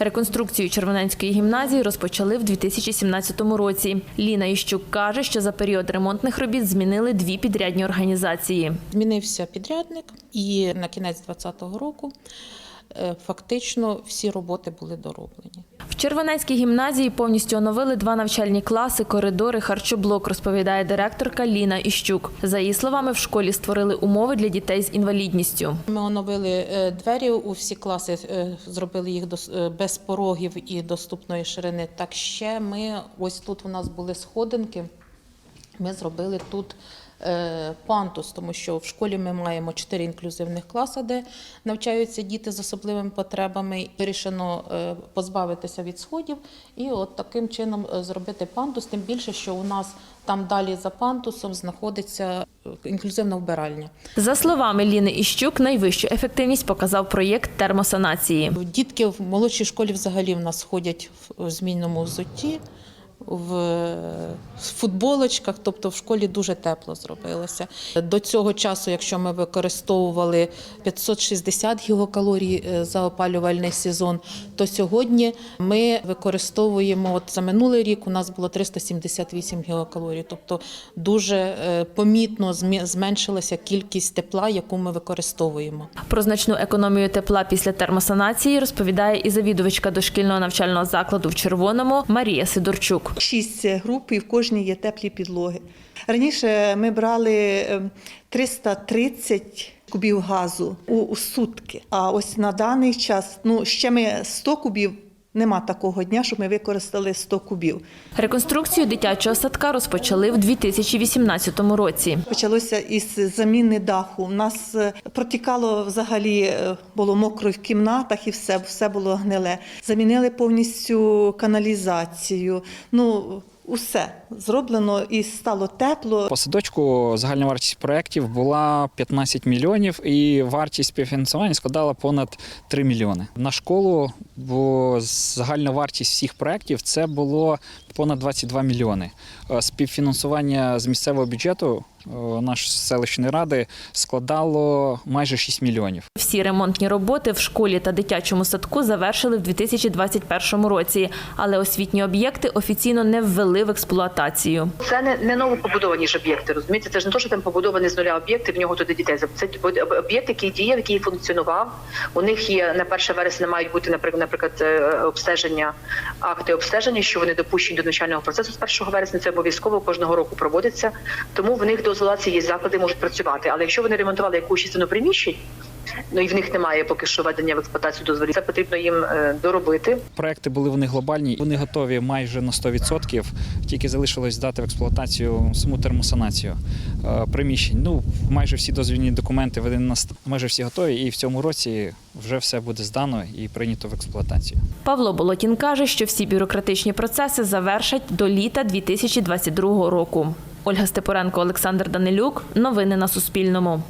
Реконструкцію Червоненської гімназії розпочали в 2017 році. Ліна Іщук каже, що за період ремонтних робіт змінили дві підрядні організації. Змінився підрядник, і на кінець 2020 року е, фактично всі роботи були дороблені. В Червоненській гімназії повністю оновили два навчальні класи, коридори, харчоблок, розповідає директорка Ліна Іщук. За її словами, в школі створили умови для дітей з інвалідністю. Ми оновили е, двері у всі класи, е, зробили їх е, без порогів і доступної ширини. Так ще ми ось тут у нас були сходинки. Ми зробили тут пантус, тому що в школі ми маємо чотири інклюзивних класи, де навчаються діти з особливими потребами. Вирішено е, позбавитися від сходів і от таким чином е, зробити пантус. Тим більше, що у нас там далі за пантусом знаходиться е, інклюзивна вбиральня. За словами Ліни Іщук, найвищу ефективність показав проєкт термосанації. Дітки в молодшій школі взагалі в нас ходять в змінному взутті, в футболочках, тобто в школі дуже тепло зробилося. До цього часу, якщо ми використовували 560 гігакалорій е, за опалювальний сезон, то сьогодні ми використовуємо от за минулий рік у нас було 378 гігакалорій, тобто дуже е, помітно зменшилася кількість тепла, яку ми використовуємо. Про значну економію тепла після термосанації розповідає і завідувачка дошкільного навчального закладу в Червоному Марія Сидорчук. Шість груп і в кожній є теплі підлоги. Раніше ми брали е, 330 кубів газу у сутки. А ось на даний час, ну ще ми 100 кубів. Нема такого дня, щоб ми використали 100 кубів. Реконструкцію дитячого садка розпочали в 2018 році. Почалося із заміни даху. У нас е, протікало взагалі, е, було мокро в кімнатах і все, все було гниле. Замінили повністю каналізацію. Ну, усе зроблено і стало тепло. По садочку загальна вартість проєктів була 15 мільйонів, і вартість співфінансування складала понад 3 мільйони. На школу бо загальна вартість всіх проєктів це було понад 22 мільйони. Е, Співфінансування з місцевого бюджету е, нашої селищної ради складало майже 6 мільйонів. Всі ремонтні роботи в школі та дитячому садку завершили в 2021 році, але освітні об'єкти офіційно не ввели в експлуатацію. Це не, не новопобудовані ж об'єкти, розумієте? Це ж не то, що там побудований з нуля об'єкти, в нього туди дітей. Це об- об'єкт, який діяв, який функціонував. У них є на 1 вересня мають бути, наприклад, наприклад, е, обстеження, акти обстеження, що вони допущені до навчального процесу з 1 вересня. Це обов'язково кожного року проводиться. Тому в них до ізоляції є заклади, можуть працювати. Але якщо вони ремонтували якусь частину приміщень, ну і в них немає поки що введення в експлуатацію дозволів, це потрібно їм е, доробити. Проекти були вони глобальні, вони готові майже на 100%, тільки залишилось здати в експлуатацію саму термосанацію е, приміщень. Ну, майже всі дозвільні документи вони на ст- майже всі готові, і в цьому році вже все буде здано і прийнято в експлуатацію. Павло Болотін каже, що всі бюрократичні процеси завершать до літа 2022 року. Ольга Степоренко, Олександр Данилюк. Новини на Суспільному.